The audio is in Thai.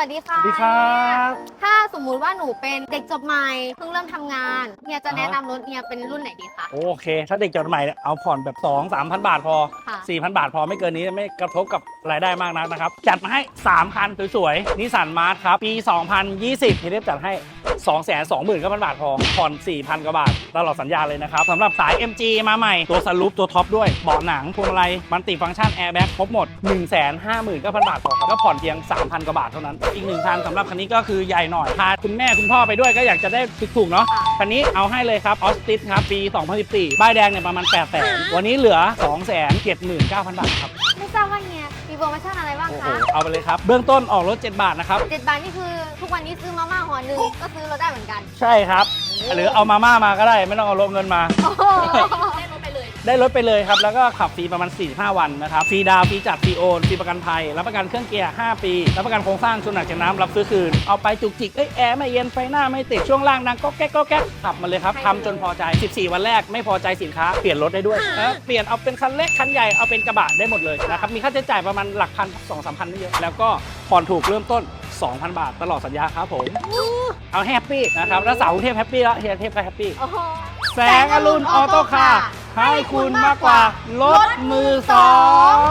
วัสดีค่ะสวัสดีครับ ถ้าสมมุติว่าหนูเป็นเด็กจบใหม่เพิ่งเริ่มทำงานเฮียจะแนะนำรถเฮียเป็นรุ่นไหนดีคะ โอเค ถ้าเด็กจดใหม่เนี่ยเอาผ่อนแบบ 2 3 0 0บาทพอ ค่ะ 4,000 บาทพอไม่เกินนี้ไม่กระทบกับรายได้มากนักนะครับ จัดมาให้ 3 คันสวยๆนิสสันมาร์ทครับ ปี 2020เฮเดฟจัดให้ 2 2 9 0 0 0 บาทพอ ผ่อน 4,000 กว่าบาท ตลอดสัญญาเลยนะครับสำหรับสาย MG มาใหม่ ตัวสลูปตัวท็อปด้วย เบาะหนังพวงมาลัยมันติฟังก์ชันแอร์แบ็กครบหมด 1 5 9 0 0 0 บาทพอครับก็ผ่อนเพียง 3,000 กว่าบาทเท่านั้นอีกหนึ่งคันสำหรับคันนี้ก็คือใหญ่หน่อยพาคุณแม่คุณพ่อไปด้วยก็อยากจะได้ถูกๆเนาะค่ะคันนี้เอาให้เลยครับออสติสครับปี 2014ป้ายแดงเนี่ยประมาณ8 0 0 0 0วันนี้เหลือ 2 7 9 0 0 0 บาทครับไม่ทราบว่าเฮียมีโปรโมชั่นอะไรบ้างโอ้โหคะเอาไปเลยครับ เบื้องต้นออกรถ 7 บาทนะครับ เจ็ดบาทนี่คือทุกวันนี้ซื้อมาม่าห่อหนึ่งก็ซื้อรถได้เหมือนกันใช่ครับ หรือเอามาม่ามาก็ได้ ไม่ต้องเอารถเงินมา โอ้โห ได้รถไปเลยครับ แล้วก็ขับฟรีประมาณ 4-5 วันนะครับ ฟรีดาวน์ฟรีจัดฟรีโอนฟรีประกันภัย รับประกันเครื่องเกียร์ 5 ปี รับประกันโครงสร้างชนหนักจากน้ำรับซื้อคืน เอาไปจุกจิก เอ้ยแอร์ไม่เย็น ไฟหน้าไม่ติด ช่วงล่างดังก็แก๊กก็แก๊กขับมาเลยครับทำจนพอใจ 14 วันแรกไม่พอใจสินค้า เปลี่ยนรถได้ด้วยนะเปลี่ยนเอาเป็นคันเล็กคันใหญ่ เอาเป็นกระบะได้หมดเลยนะครับ มีค่าใช้จ่ายประมาณหลักพันสองสามพันไม่เยอะ แล้วก็ผ่อนถูกเริ่มต้น 2,000 บาทตลอดสัญญาครับผม เอาแฮปปี้นะครับ แล้วสาวกรุงเทพแฮปปี้แล้วเฮียเทพก็แฮปปี้ โอ้โห แสงอรุณออโต้คาร์ ให้คุณมากกว่ารถมือสอง